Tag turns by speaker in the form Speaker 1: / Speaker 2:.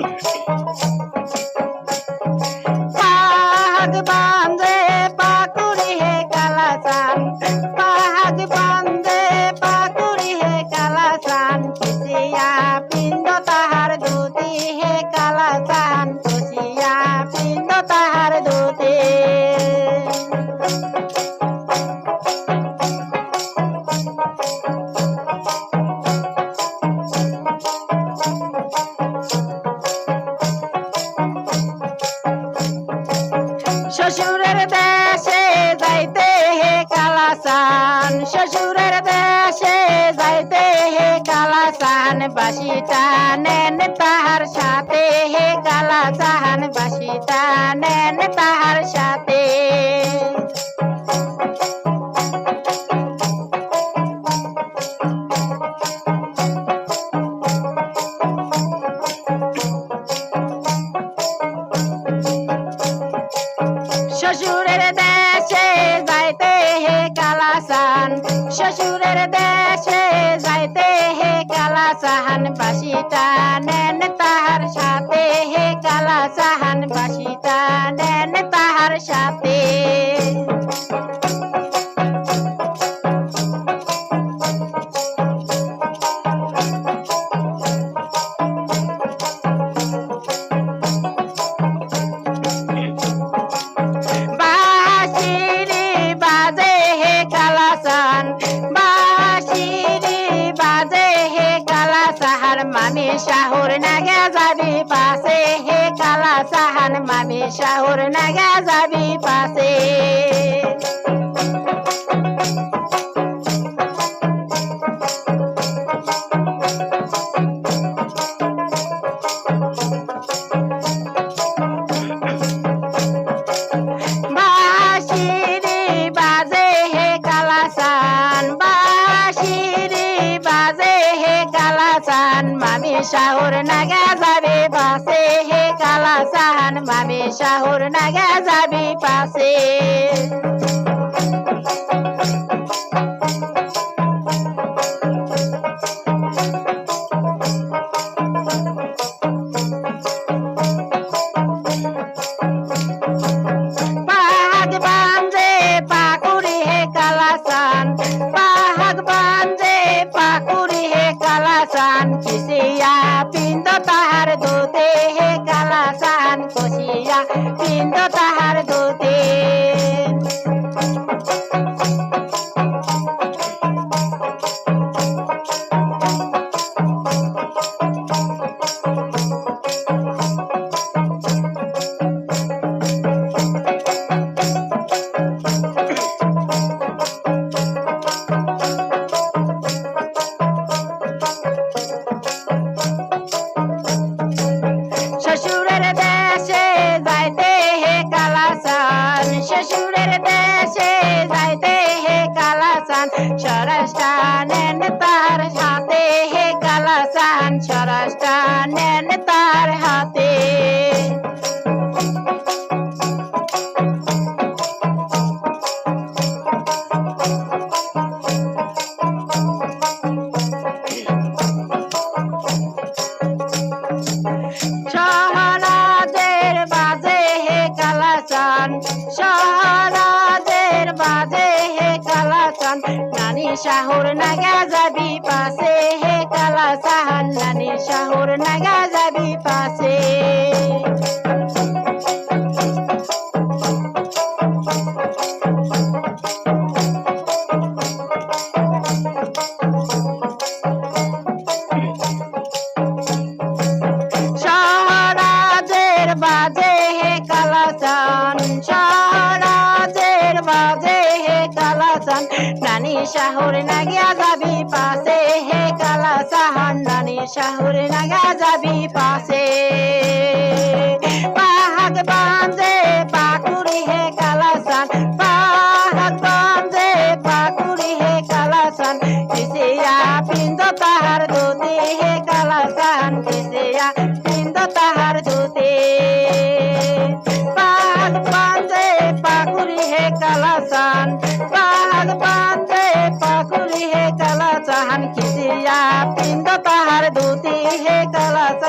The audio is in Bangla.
Speaker 1: Thank you. কালাসান, শ্বশুরের দেশে যাইতে হে কালাসান বাসিটা নেন তাহার সাথে। হে কালাসান বাসিটা নেন তাহার সাথে। কালাসান শ্বশুরের দেশে যাইতে হে কালাসান বাসিটা নেন তাহার মামি শাহুর নাগে যাবি পাশে। হে কালাসাহান মামি শাহুর নাগে যাবি পাশে। হে কালাসান মামি শাহুর নাগা যাবি পাশে। হে কালাসান মামি শাহুর নাগা যাবি পাশে। তাহার সরস্টানেন তার হাতে হে কালাসান সরস্টানেন হাতে সহরাজের বাজে হে কালাচান সহরাজের বাজে হে কালাচান নানি শাহুর নাগা যাবি পাশে। হে কালাচান নানি শাহুর নাগা যাবি পাশে। কালাচান নানি নাগিয়া যাবি পাশে। হে কালাচান নানি শাহুর যাবি পাশে। পাহাগ বাঁধে পাকুড়ি, হে কালাচান পাহাগ বাঁধে পাকুড়ি, হে কালাচান কিসিয়া পিন্দ তাহার দুতি হে কালাচান কিসিয়া পিন্দ তাহার দুতি পাহাগ বাঁধে পাকুড়ি, হে কালাচান পাহাগ বাঁধে পাকুড়ি হে কালাচান কিসিয়া পিন্দ তাহার দুতি হে কালাচান